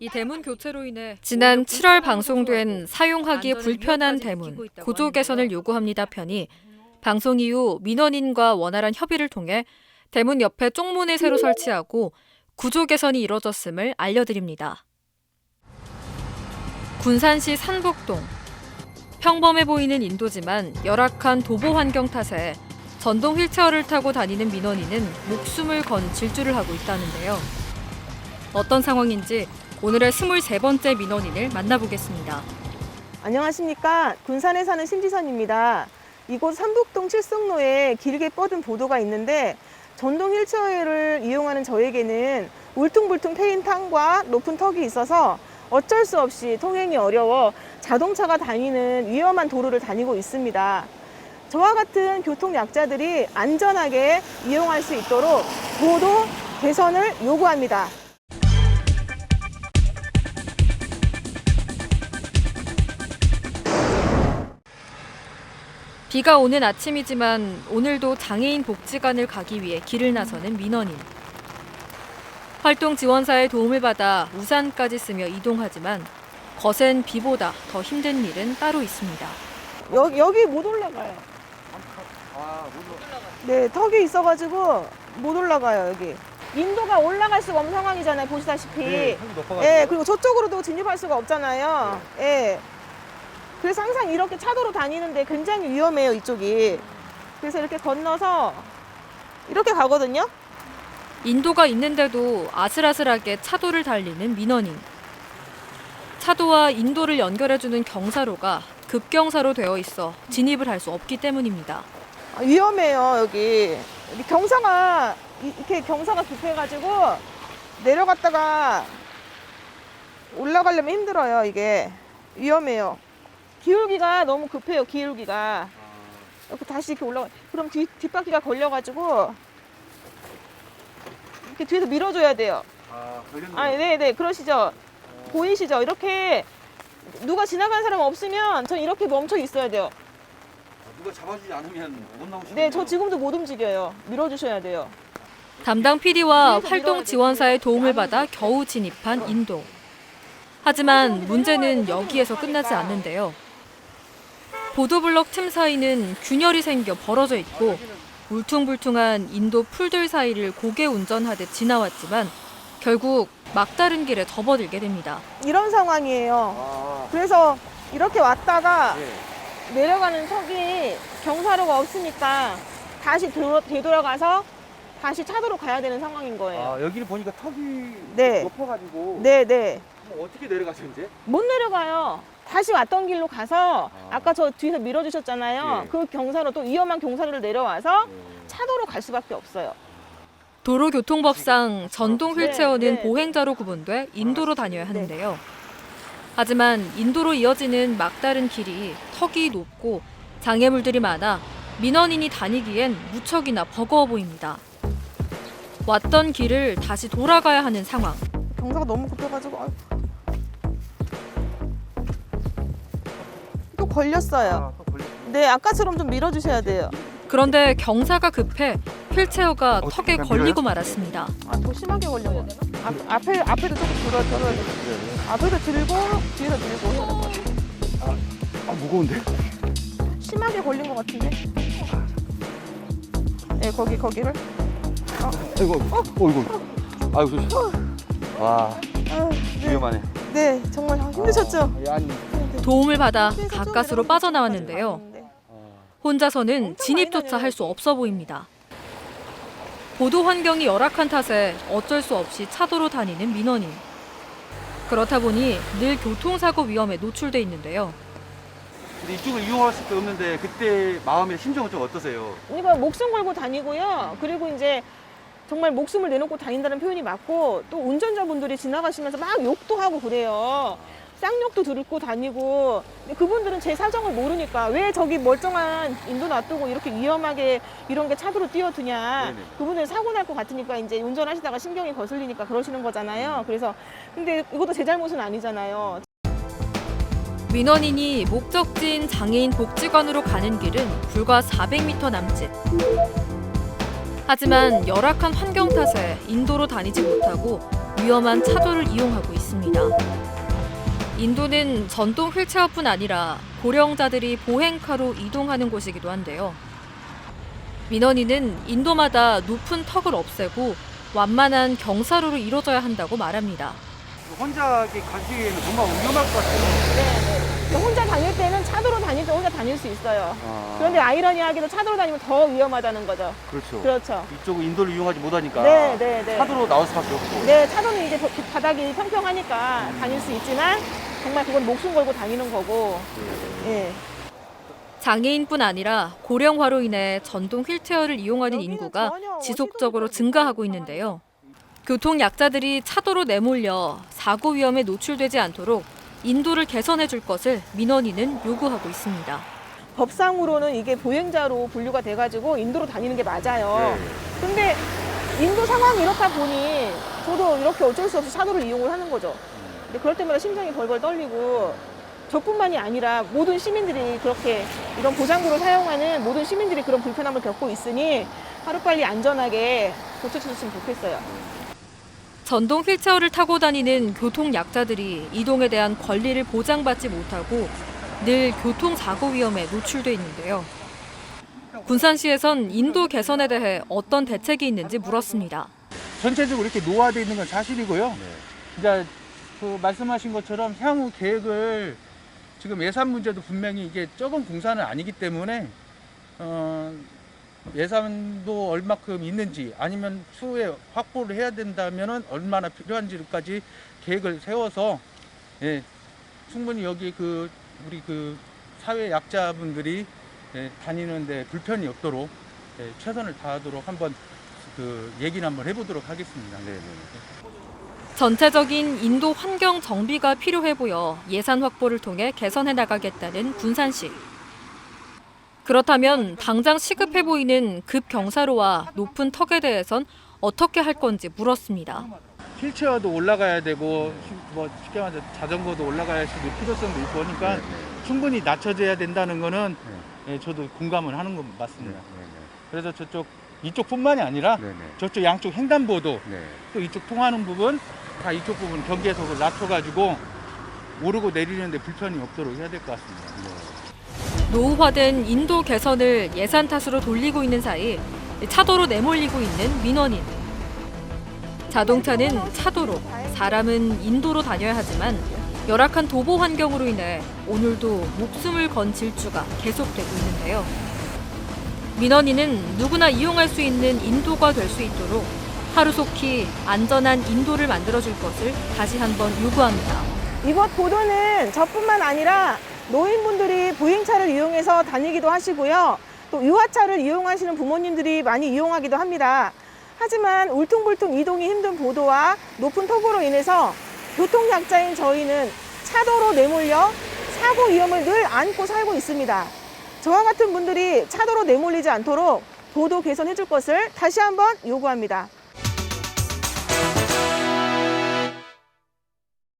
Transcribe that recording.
이 대문 교체로 인해 지난 7월 방송된 사용하기 불편한 대문 구조 개선을 요구합니다 편이 방송 이후 민원인과 원활한 협의를 통해 대문 옆에 쪽문을 새로 설치하고 구조 개선이 이뤄졌음을 알려드립니다. 군산시 산북동 평범해 보이는 인도지만 열악한 도보 환경 탓에 전동 휠체어를 타고 다니는 민원인은 목숨을 건 질주를 하고 있다는데요. 어떤 상황인지 오늘의 23번째 민원인을 만나보겠습니다. 안녕하십니까. 군산에 사는 심지선입니다. 이곳 삼북동 칠성로에 길게 뻗은 보도가 있는데 전동 휠체어를 이용하는 저에게는 울퉁불퉁 패인 탕과 높은 턱이 있어서 어쩔 수 없이 통행이 어려워 자동차가 다니는 위험한 도로를 다니고 있습니다. 저와 같은 교통 약자들이 안전하게 이용할 수 있도록 보도 개선을 요구합니다. 비가 오는 아침이지만 오늘도 장애인 복지관을 가기 위해 길을 나서는 민원인. 활동 지원사의 도움을 받아 우산까지 쓰며 이동하지만 거센 비보다 더 힘든 일은 따로 있습니다. 여기, 여기 못 올라가요. 네, 턱이 있어가지고 못 올라가요, 여기. 인도가 올라갈 수가 없는 상황이잖아요, 보시다시피. 네. 예, 그리고 저쪽으로도 진입할 수가 없잖아요. 예. 그래서 항상 이렇게 차도로 다니는데 굉장히 위험해요, 이쪽이. 그래서 이렇게 건너서 이렇게 가거든요. 인도가 있는데도 아슬아슬하게 차도를 달리는 민원인. 차도와 인도를 연결해주는 경사로가 급경사로 되어 있어 진입을 할 수 없기 때문입니다. 아, 위험해요, 여기. 여기 경사가, 이- 이렇게 경사가 급해가지고 내려갔다가 올라가려면 힘들어요, 이게. 위험해요. 기울기가 너무 급해요, 기울기가. 이렇게 다시 이렇게 올라가. 그럼 뒤, 뒷바퀴가 걸려가지고 이렇게 뒤에서 밀어줘야 돼요. 아, 걸렸네. 아, 네네, 그러시죠. 보이시죠? 이렇게 누가 지나가는 사람 없으면 전 이렇게 멈춰 있어야 돼요. 누가 잡아주지 않으면 못 나오시는 네, 저 지금도 못 움직여요. 밀어주셔야 돼요. 담당 PD와 활동 지원사의 돼. 도움을 받아 겨우 진입한 인도. 하지만 문제는 여기에서 끝나지 않는데요. 보도블럭 틈 사이는 균열이 생겨 벌어져 있고 울퉁불퉁한 인도 풀들 사이를 고개 운전하듯 지나왔지만 결국 막다른 길에 접어들게 됩니다. 이런 상황이에요. 아, 그래서 이렇게 왔다가 네. 내려가는 턱이 경사로가 없으니까 다시 돌아, 되돌아가서 다시 차도로 가야 되는 상황인 거예요. 아, 여기를 보니까 턱이 네. 높아가지고. 네, 네. 어떻게 내려가죠, 이제? 못 내려가요. 다시 왔던 길로 가서 아. 아까 저 뒤에서 밀어주셨잖아요. 예. 그 경사로 또 위험한 경사로를 내려와서 네. 차도로 갈 수밖에 없어요. 도로교통법상 전동 휠체어는 네, 네. 보행자로 구분돼 인도로 다녀야 하는데요. 하지만 인도로 이어지는 막다른 길이 턱이 높고 장애물들이 많아 민원인이 다니기엔 무척이나 버거워 보입니다. 왔던 길을 다시 돌아가야 하는 상황. 경사가 너무 급해가지고 아유. 걸렸어요. 아. 네, 아까처럼 좀 밀어주셔야 돼요. 그런데 경사가 급해 휠체어가 어떻게 턱에 그냥 걸리고 밀어요? 말았습니다. 아, 더 심하게 걸려요. 앞, 앞에, 앞에도 조금 들어, 들어야 돼. 앞에도 들고, 뒤에서 들고 해야 될것 같아요. 아, 무거운데? 심하게 걸린 것 같은데? 네, 거기, 거기를. 아이고, 어, 이거. 아이고, 조심. 와, 아, 네, 위험하네. 네, 정말 힘드셨죠? 아, 아니. 도움을 받아 가까스로 빠져나왔는데요. 혼자서는 진입조차 할 수 없어 보입니다. 보도 환경이 열악한 탓에 어쩔 수 없이 차도로 다니는 민원인. 그렇다 보니 늘 교통사고 위험에 노출돼 있는데요. 근데 이쪽을 이용할 수밖에 없는데 그때 마음의 심정은 좀 어떠세요? 그러니까 목숨 걸고 다니고요. 그리고 이제 정말 목숨을 내놓고 다닌다는 표현이 맞고 또 운전자분들이 지나가시면서 막 욕도 하고 그래요. 쌍욕도 들고 다니고 근데 그분들은 제 사정을 모르니까 왜 저기 멀쩡한 인도 놔두고 이렇게 위험하게 이런 게 차도로 뛰어드냐 네네. 그분들 사고 날 것 같으니까 이제 운전하시다가 신경이 거슬리니까 그러시는 거잖아요 그래서 근데 이것도 제 잘못은 아니잖아요 민원인이 목적지인 장애인 복지관으로 가는 길은 불과 400m 남짓. 하지만 열악한 환경 탓에 인도로 다니지 못하고 위험한 차도를 이용하고 있습니다. 인도는 전동 휠체어뿐 아니라 고령자들이 보행카로 이동하는 곳이기도 한데요. 민원인은 인도마다 높은 턱을 없애고 완만한 경사로로 이루어져야 한다고 말합니다. 혼자 가기에는 정말 위험할 것 같아요. 네. 혼자 다닐 때는 혼자 다닐 수 있어요. 아, 그런데 아이러니하게도 차도로 다니면 더 위험하다는 거죠. 그렇죠. 그렇죠. 이쪽은 인도를 이용하지 못하니까 네, 네, 네. 차도로 나올 수밖에 없고. 네, 차도는 이제 바- 바닥이 평평하니까 다닐 수 있지만 정말 그건 목숨 걸고 다니는 거고. 예. 장애인뿐 아니라 고령화로 인해 전동 휠체어를 이용하는 인구가 지속적으로 증가하고 있는데요. 교통 약자들이 차도로 내몰려 사고 위험에 노출되지 않도록 인도를 개선해 줄 것을 민원인은 요구하고 있습니다. 법상으로는 이게 보행자로 분류가 돼가지고 인도로 다니는 게 맞아요. 네. 근데 인도 상황이 이렇다 보니 저도 이렇게 어쩔 수 없이 차도를 이용을 하는 거죠. 근데 그럴 때마다 심장이 벌벌 떨리고 저뿐만이 아니라 모든 시민들이 그렇게 이런 보장구를 사용하는 모든 시민들이 그런 불편함을 겪고 있으니 하루빨리 안전하게 고쳐주셨으면 좋겠어요. 전동 휠체어를 타고 다니는 교통 약자들이 이동에 대한 권리를 보장받지 못하고 늘 교통사고 위험에 노출돼 있는데요. 군산시에선 인도 개선에 대해 어떤 대책이 있는지 물었습니다. 전체적으로 이렇게 노화되어 있는 건 사실이고요. 네. 이제 그 말씀하신 것처럼 향후 계획을 지금 예산 문제도 분명히 이게 적은 공사는 아니기 때문에 어, 예산도 얼마큼 있는지 아니면 추후에 확보를 해야 된다면은 얼마나 필요한지까지 계획을 세워서 예, 충분히 여기 그 우리 그 사회 약자분들이 예, 다니는데 불편이 없도록 예, 최선을 다하도록 한번 그 얘기를 한번 해보도록 하겠습니다. 네, 네. 전체적인 인도 환경 정비가 필요해 보여 예산 확보를 통해 개선해 나가겠다는 군산시. 그렇다면 당장 시급해 보이는 급 경사로와 높은 턱에 대해선 어떻게 할 건지 물었습니다. 휠체어도 올라가야 되고 뭐 쉽게 말해서 자전거도 올라가야 수도 필요성도 있고 하니까 네, 충분히 낮춰져야 된다는 거는 예, 저도 공감을 하는 건 맞습니다. 네, 그래서 저쪽 이쪽뿐만이 아니라 네, 네. 저쪽 양쪽 횡단보도 네. 또 이쪽 통하는 부분 다 이쪽 부분 경계석을 낮춰가지고 오르고 내리는데 불편이 없도록 해야 될 것 같습니다. 노후화된 인도 개선을 예산 탓으로 돌리고 있는 사이 차도로 내몰리고 있는 민원인. 자동차는 차도로, 사람은 인도로 다녀야 하지만 열악한 도보 환경으로 인해 오늘도 목숨을 건 질주가 계속되고 있는데요. 민원인은 누구나 이용할 수 있는 인도가 될 수 있도록 하루속히 안전한 인도를 만들어줄 것을 다시 한번 요구합니다. 이번 보도는 저뿐만 아니라 노인분들이 보행차를 이용해서 다니기도 하시고요. 또 유아차를 이용하시는 부모님들이 많이 이용하기도 합니다. 하지만 울퉁불퉁 이동이 힘든 보도와 높은 턱으로 인해서 교통약자인 저희는 차도로 내몰려 사고 위험을 늘 안고 살고 있습니다. 저와 같은 분들이 차도로 내몰리지 않도록 보도 개선해 줄 것을 다시 한번 요구합니다.